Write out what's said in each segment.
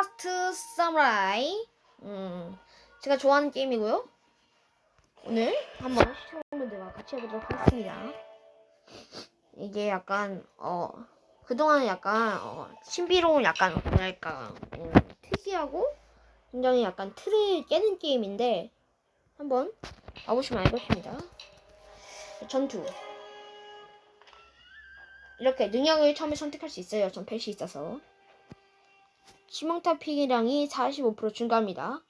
라스트 사무라이. 음, 제가 좋아하는 게임이고요. 오늘 한번 시청자분들과 같이 해보도록 하겠습니다. 이게 약간 어 그동안 약간 어, 신비로운 약간 뭐랄까 음, 특이하고 굉장히 약간 틀을 깨는 게임인데 한번 봐보시면 알 것입니다. 전투 이렇게 능력을 처음에 선택할 수 있어요. 전 펫이 있어서 치명타 피해량이 45% 증가합니다.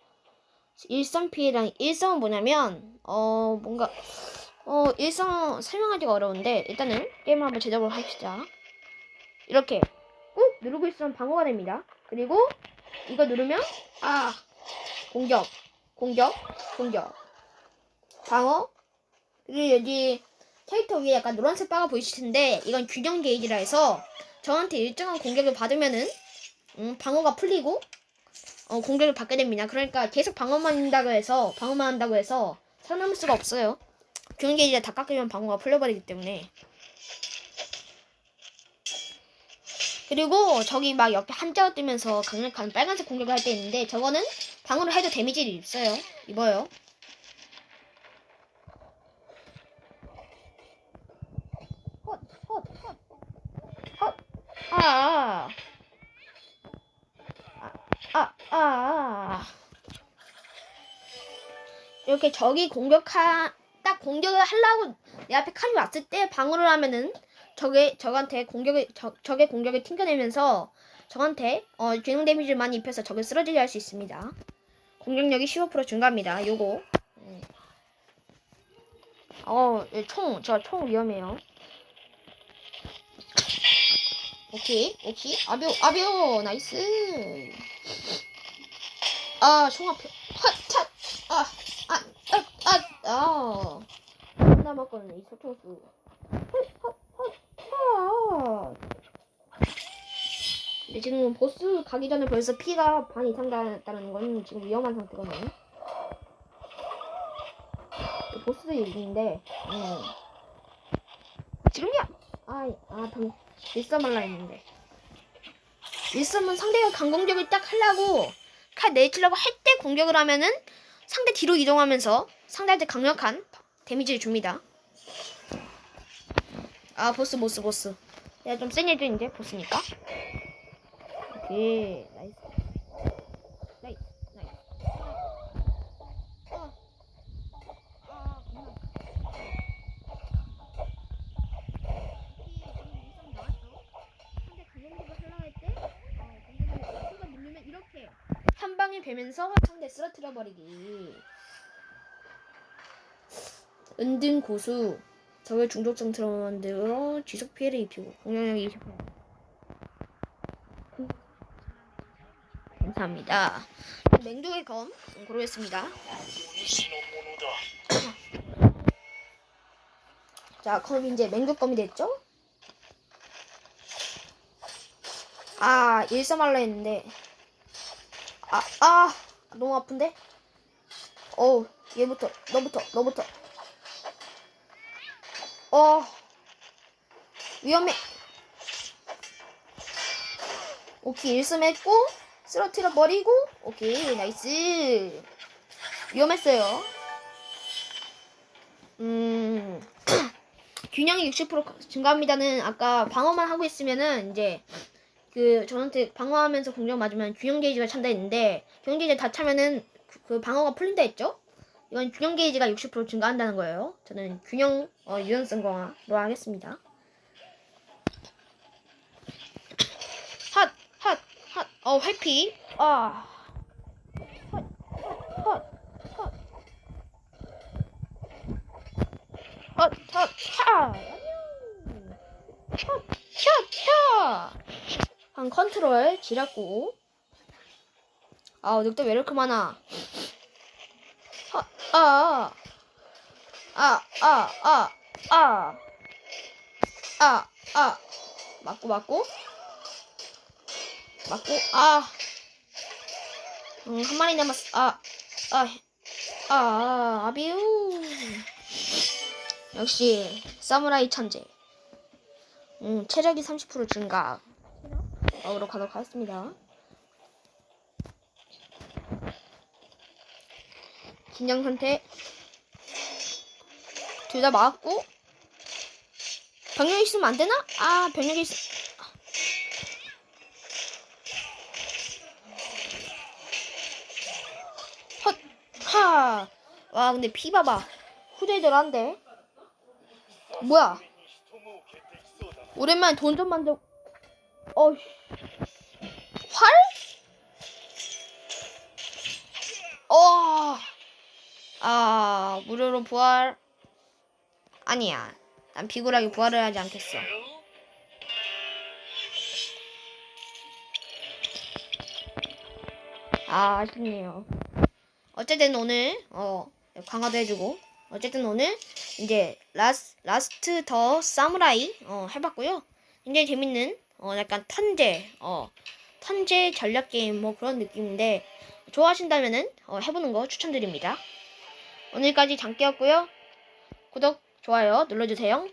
일선 피해량 일선은 뭐냐면 어 뭔가 어 일선 설명하기가 어려운데 일단은 게임을 한번 제대로 합시다. 이렇게 꾹 누르고 있으면 방어가 됩니다. 그리고 이거 누르면 아 공격 공격 공격 방어 그리고 여기 캐릭터 위에 약간 노란색 바가 보이실 텐데 이건 균형 게이지라 해서 저한테 일정한 공격을 받으면은 음, 방어가 풀리고 어, 공격을 받게 됩니다. 그러니까 계속 방어만 한다고 해서 방어만 한다고 해서 살아남을 수가 없어요. 균형 게이지가 다 깎이면 방어가 풀려버리기 때문에 그리고 저기 막 옆에 한자가 뜨면서 강력한 빨간색 공격을 할 때 있는데 저거는 방어를 해도 데미지를 입어요. 입어요. 헛, 헛, 헛. 헛. 아. 아, 아. 이렇게 적이 공격하, 딱 공격을 하려고 내 앞에 칼이 왔을 때 방어를 하면은 적의, 적한테 공격을, 적, 적의 공격을 튕겨내면서 적한테, 어, 균형 데미지를 많이 입혀서 적을 쓰러지게 할 수 있습니다. 공격력이 15% 증가합니다. 요거. 음. 어, 예, 총, 저 총 위험해요. 오케이, 오케이. 아비오, 아비오, 나이스. 아, 총합표. 핫, 차, 아, 아, 아, 아, 아. 한 남았거든요, 이 핫. 근데 지금 보스 가기 전에 벌써 피가 반 이상 달았다는 건 지금 위험한 상태거든요. 보스 얘기인데, 음. 지금이야! 아, 아, 방, 일사말라 했는데. 일섬은 상대가 강공격을 딱 하려고 칼 내치려고 할 때 공격을 하면은 상대 뒤로 이동하면서 상대한테 강력한 데미지를 줍니다. 아 보스 보스 보스. 내가 좀 센 애들인데 보스니까. 오케이 나이스. 베면서 상대 쓰러뜨려 버리기. 은둔 고수 적의 중독성 트라우마들로 지속 피해를 입히고 공격력이 20% 감사합니다. 맹독의 검 고르겠습니다. 자 그럼 이제 맹독검이 됐죠? 아 일삼할라 했는데. 아아 아, 너무 아픈데? 어우 얘부터 너부터 너부터. 어, 위험해. 오케이, 일삼 했고, 쓰러뜨려 버리고, 오케이, 나이스. 위험했어요. 음. 균형이 60% 증가합니다는 아까 방어만 하고 있으면은 이제 그 저한테 방어하면서 공격 맞으면 균형 게이지가 찬다 했는데 균형 게이지 다 차면은 그, 그 방어가 풀린다 했죠? 이건 균형 게이지가 60% 증가한다는 거예요. 저는 균형 어, 유연성 강화로 하겠습니다. 핫, 핫, 핫, 어 회피, 아, 핫, 핫, 핫, 한 컨트롤 지렸고 아우 늑대 왜 이렇게 많아 아아아아아아 아 아, 아, 아, 아. 맞고 맞고. 맞고 아. 음, 한 마리 남았어. 아아아 아, 아, 아비우. 역시 사무라이 천재. 음, 체력이 30% 증가. 먹으러 가도록 하겠습니다. 긴장 상태. 둘다 맞았고. 병력이 있으면 안 되나? 아, 병력이 있... 헛! 하! 와, 근데 피 봐봐. 후들들한데. 뭐야? 오랜만에 돈 좀 만들. 어, 활? 어, 아, 무료로 부활. 아니야. 난 비굴하게 부활을 하지 않겠어. 아, 아쉽네요. 어쨌든 오늘, 어, 강화도 해주고. 어쨌든 오늘, 이제, 라스, 라스트 더 사무라이, 어, 해봤고요. 굉장히 재밌는, 어, 약간 턴제, 어, 턴제 전략 게임, 뭐 그런 느낌인데, 좋아하신다면은, 어, 해보는 거 추천드립니다. 오늘까지 장기였고요. 구독, 좋아요 눌러주세요.